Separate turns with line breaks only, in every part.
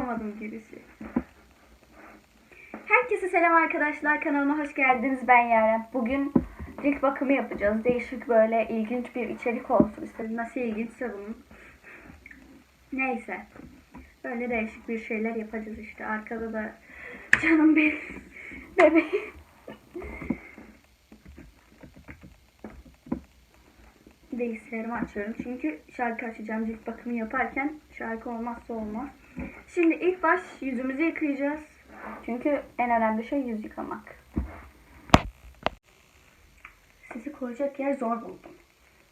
yapamadım girişi. Herkese selam arkadaşlar. Kanalıma hoş geldiniz. Ben Yaren. Bugün cilt bakımı yapacağız. Değişik böyle ilginç bir içerik olsun istedim. Nasıl ilginçse bunun. Neyse. Böyle değişik bir şeyler yapacağız işte. Arkada da canım bir bebeğim. Bilgisayarımı açıyorum. Çünkü şarkı açacağım cilt bakımı yaparken şarkı olmazsa olmaz. Şimdi ilk baş yüzümüzü yıkayacağız. Çünkü en önemli şey yüz yıkamak. Sizi koyacak yer zor buldum.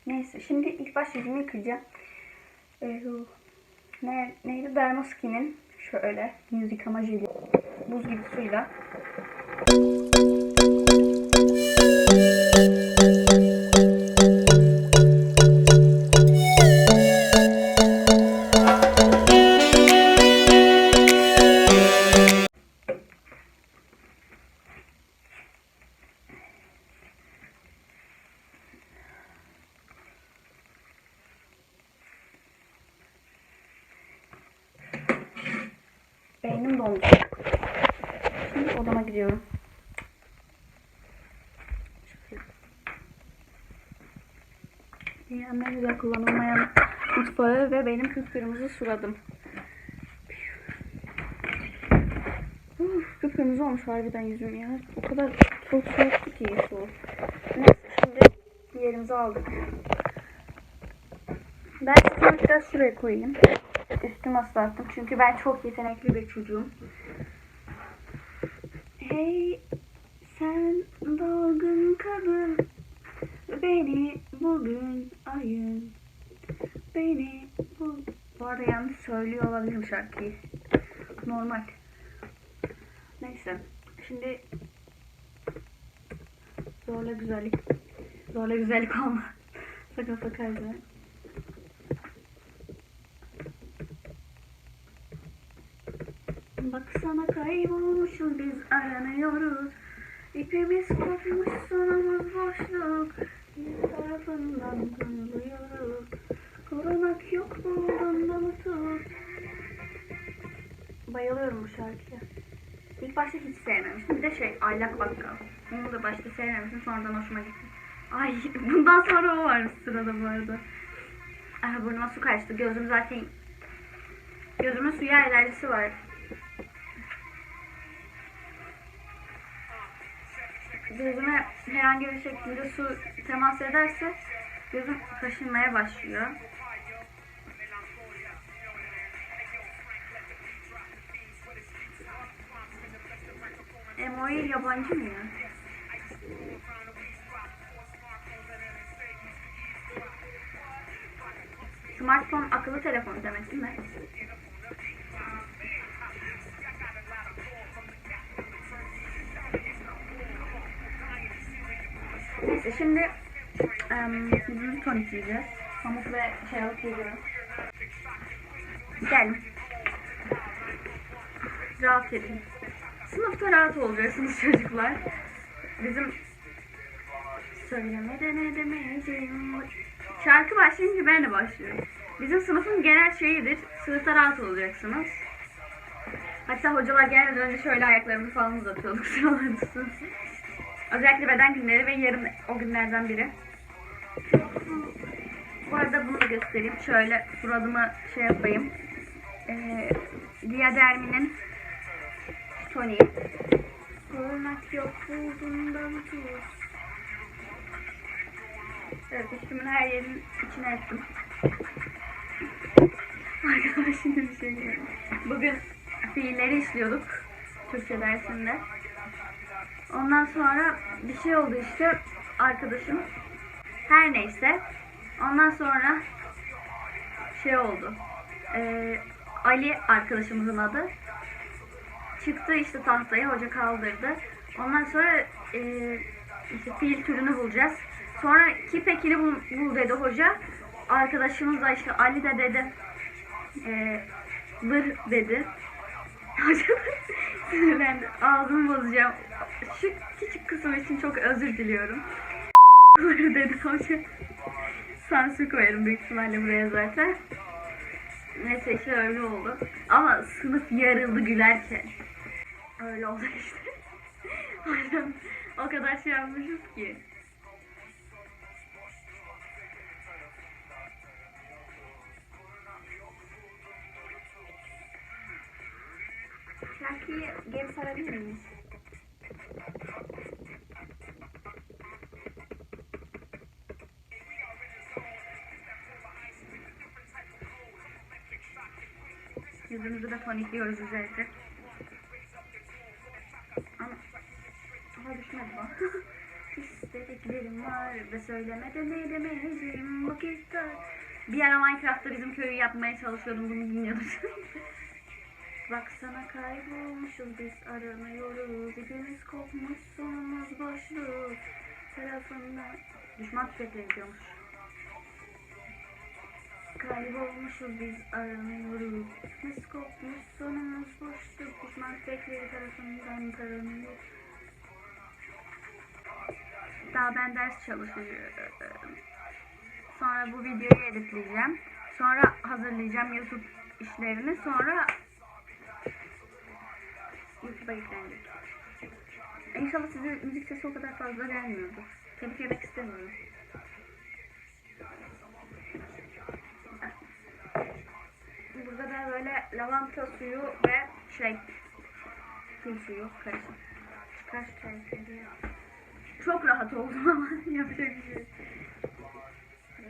Neyse şimdi ilk baş yüzümü yıkayacağım. Ee, ne, neydi? Dermaskin'in şöyle yüz yıkama jeli. Buz gibi suyla. Beynim dondu. Şimdi odama gidiyorum. Dünyanın en güzel kullanılmayan mutfağı ve benim kıpkırmızı suradım. Uf, kıpkırmızı olmuş harbiden yüzüm ya. O kadar çok soğuktu ki su. Neyse şimdi yerimizi aldık. Ben şunu biraz şuraya koyayım. Üstüme ıslattım çünkü ben çok yetenekli bir çocuğum. Hey sen dalgın kadın beni bugün ayın beni bu bu arada yanlış söylüyor olabilirim şarkıyı. Normal. Neyse. Şimdi zorla güzellik zorla güzellik olma. Sakın sakarca. Baksana kaybolmuşuz biz aranıyoruz. İpimiz kopmuş sonumuz boşluk. Bir tarafından tanılıyoruz. Korumak yok buldum da tut. Bayılıyorum bu şarkıya. İlk başta hiç sevmemiştim. Bir de şey aylak bakkal. Onu da başta sevmemiştim. Sonradan hoşuma gitti. Ay bundan sonra o var sırada bu arada. Ay, burnuma su kaçtı. Gözüm zaten Gözümün suya alerjisi var. Gözüme herhangi bir şekilde su temas ederse gözüm kaşınmaya başlıyor. Emoji yabancı mı? Smartphone akıllı telefon demek değil mi? Neyse şimdi yüzümüzü tonikleyeceğiz. Pamuk ve şey alıp geliyorum. Gelin. Rahat edin. Sınıfta rahat olacaksınız çocuklar. Bizim söylemeden edemeyeceğim. Şarkı başlayınca ben de başlıyorum. Bizim sınıfın genel şeyidir. Sınıfta rahat olacaksınız. Hatta hocalar gelmeden önce şöyle ayaklarımızı falan uzatıyorduk. Özellikle beden günleri ve yarın o günlerden biri. Bu arada bunu da göstereyim. Şöyle suratımı şey yapayım. Ee, Diadermi'nin toniği. Korumak yok buldumdan tuz. Evet üstümün her yerin içine ettim. Arkadaşlar şimdi bir şey diyeyim. Bugün fiilleri işliyorduk. Türkçe dersinde. Ondan sonra bir şey oldu işte arkadaşım. Her neyse. Ondan sonra şey oldu. Ee, Ali arkadaşımızın adı. Çıktı işte tahtaya hoca kaldırdı. Ondan sonra e, işte fiil türünü bulacağız. Sonra ki pekini bul, bul dedi hoca. Arkadaşımız da işte Ali de dedi. E, dır dedi. Hoca da sinirlendi. Ağzımı bozacağım. Şu küçük kısım için çok özür diliyorum. Dır dedi hoca. Sansür koyarım büyük ihtimalle buraya zaten. Neyse işte öyle oldu. Ama sınıf yarıldı gülerken. Öyle oldu işte. o kadar şey yapmışız ki. Şarkıyı geri sarabilir miyiz? Yüzümüzü de tonikliyoruz özellikle. Ama Aha düşmedi bu. İstediklerim var ve söylemeden edemeyeceğim vakitte. Bir ara Minecraft'ta bizim köyü yapmaya çalışıyordum bunu dinliyordum. Baksana kaybolmuşuz biz aranıyoruz. İpimiz kopmuş sonumuz boşluk. Tarafında Düşman tüfekleri diyormuş Kaybolmuşuz biz aranıyoruz. İpimiz kopmuş sonumuz boşluk. Düşman tüfekleri tarafından taranıyor. Daha ben ders çalışıyorum. Sonra bu videoyu editleyeceğim. Sonra hazırlayacağım YouTube işlerini. Sonra YouTube'a yüklendik. İnşallah size müzik sesi o kadar fazla gelmiyordur. Tebrik yemek istemiyorum. Burada da böyle lavanta suyu ve şey kül suyu karışık. Kaç kere Çok rahat oldum ama yapacak bir şey.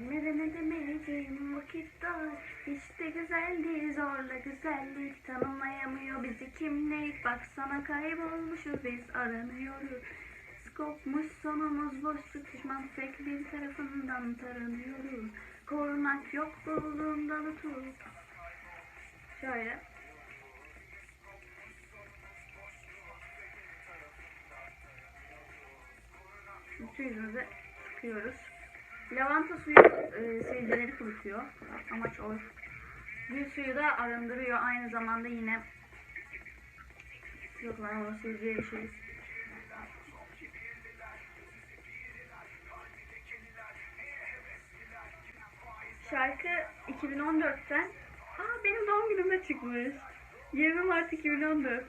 Yok. Neden edemeyeceğim vakit dar. Hiç de güzel değil zorla güzellik Tanımlayamıyor bizi kimlik. Baksana kaybolmuşuz biz aranıyoruz. Skopmuş sonumuz boşluk Düşman tüfekli tarafından taranıyoruz. Korunak yok bulduğunda tut Şöyle. Bütün yüzümüze sıkıyoruz. Lavanta suyu e, sivilceleri kurutuyor. Amaç o. Gül suyu da arındırıyor. Aynı zamanda yine yok lan o sivilceye şey. Şarkı 2014'ten Aa benim doğum günümde çıkmış. 20 Mart 2014.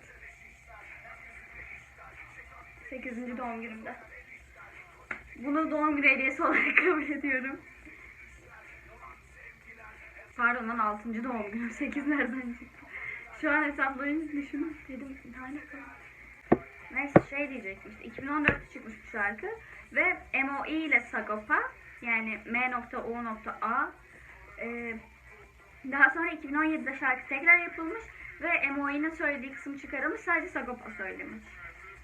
8. doğum günümde. Bunu doğum günü hediyesi olarak kabul ediyorum. Pardon lan 6. doğum günüm. 8 nereden çıktı? Şu an hesaplayınca düşündüm. Dedim? Neyse şey diyecektim işte 2014'te çıkmış bu şarkı ve MOE ile Sagopa yani M.O.A e, daha sonra 2017'de şarkı tekrar yapılmış ve MOE'nin söylediği kısım çıkarılmış sadece Sagopa söylemiş.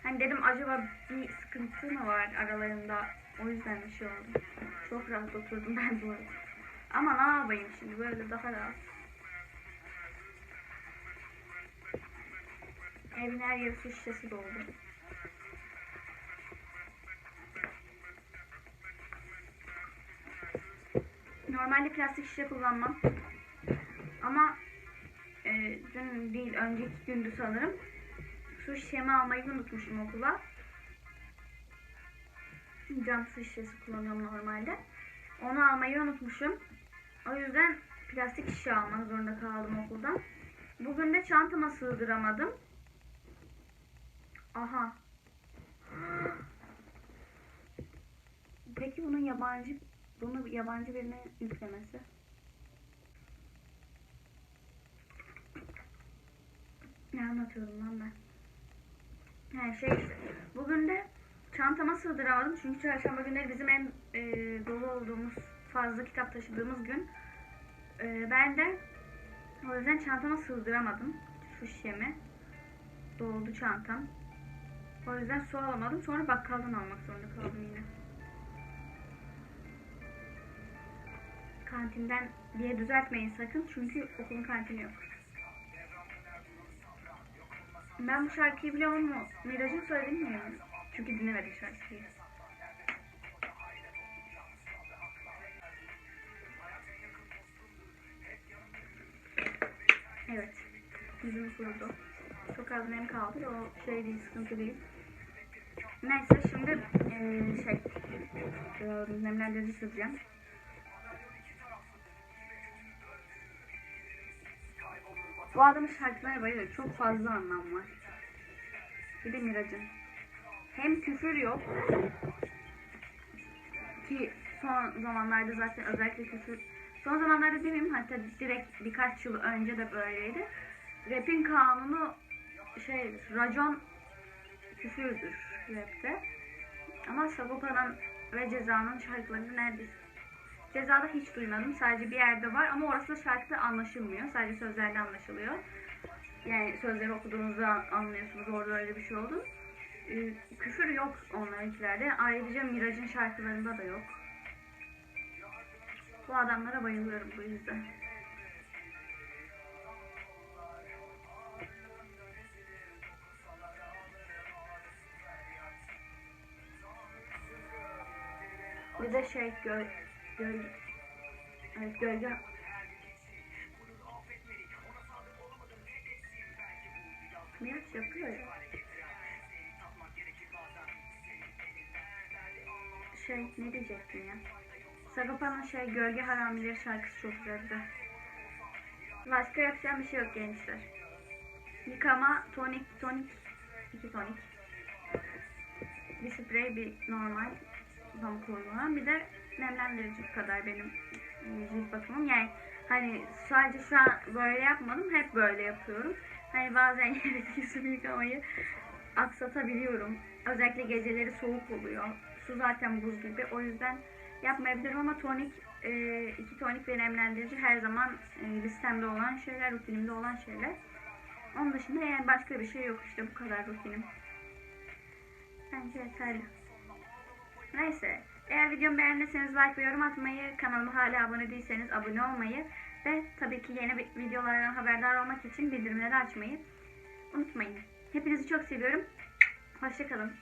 Hani dedim acaba bir sıkıntı mı var aralarında o yüzden bir şey oldu. Çok rahat oturdum ben bu arada. Ama ne yapayım şimdi böyle daha rahat. Evin her yeri su şişesi doldu. Normalde plastik şişe kullanmam. Ama e, dün değil önceki gündü sanırım. Su şişemi almayı unutmuşum okula. Cam su şişesi kullanıyorum normalde. Onu almayı unutmuşum. O yüzden plastik şişe almak zorunda kaldım okuldan. Bugün de çantama sığdıramadım. Aha. Peki bunun yabancı bunu yabancı birine yüklemesi? Ne anlatıyorum lan ben? Her şey işte. Bugün de çantama sığdıramadım çünkü çarşamba günleri bizim en e, dolu olduğumuz, fazla kitap taşıdığımız gün. E, ben de o yüzden çantama sığdıramadım su şişemi. Doldu çantam. O yüzden su alamadım. Sonra bakkaldan almak zorunda kaldım yine. Kantinden diye düzeltmeyin sakın çünkü okulun kantini yok. Ben bu şarkıyı biliyor mu? Miraç'ın söylediğini bilmiyorum. Çünkü dinlemedim şarkıyı. Evet. Yüzüm kurudu. Çok az nem kaldı. O şey değil, sıkıntı değil. Neyse şimdi eee, şey eee, nemlendirici süreceğim. Bu adamın şarkılarına bayılıyorum. Çok fazla anlam var. Bir de Miraç'ın. Hem küfür yok ki son zamanlarda zaten özellikle küfür son zamanlarda demeyeyim hatta direkt birkaç yıl önce de böyleydi. Rap'in kanunu şey racon küfürdür rapte. Ama Sagopa'nın ve Ceza'nın şarkılarını neredeyse Ceza'da hiç duymadım. Sadece bir yerde var ama orası da şarkıda anlaşılmıyor. Sadece sözlerde anlaşılıyor. Yani sözleri okuduğunuzda anlıyorsunuz orada öyle bir şey oldu. Ee, küfür yok onlarınkilerde. Ayrıca Miraç'ın şarkılarında da yok. Bu adamlara bayılıyorum bu yüzden. Bir de şey göl, göl, evet gölge Miraç yapıyor ya. Şey ne diyecektim ya? Sagopa'nın şey Gölge Haramileri şarkısı çok güzeldi. Başka yapacağım bir şey yok gençler. Yıkama, tonik, tonik, iki tonik. Bir sprey, bir normal son kullanan. Bir de nemlendirici kadar benim cilt bakımım. Yani hani sadece şu an böyle yapmadım, hep böyle yapıyorum. Hani bazen yüzümü yıkamayı aksatabiliyorum. Özellikle geceleri soğuk oluyor. Su zaten buz gibi. O yüzden yapmayabilirim ama tonik, e, iki tonik ve nemlendirici her zaman e, listemde olan şeyler, rutinimde olan şeyler. Onun dışında yani başka bir şey yok işte bu kadar rutinim. Bence yeterli. Neyse. Eğer videomu beğendiyseniz like ve yorum atmayı, kanalıma hala abone değilseniz abone olmayı ve tabii ki yeni vi- videolardan haberdar olmak için bildirimleri açmayı unutmayın. Hepinizi çok seviyorum. Hoşçakalın.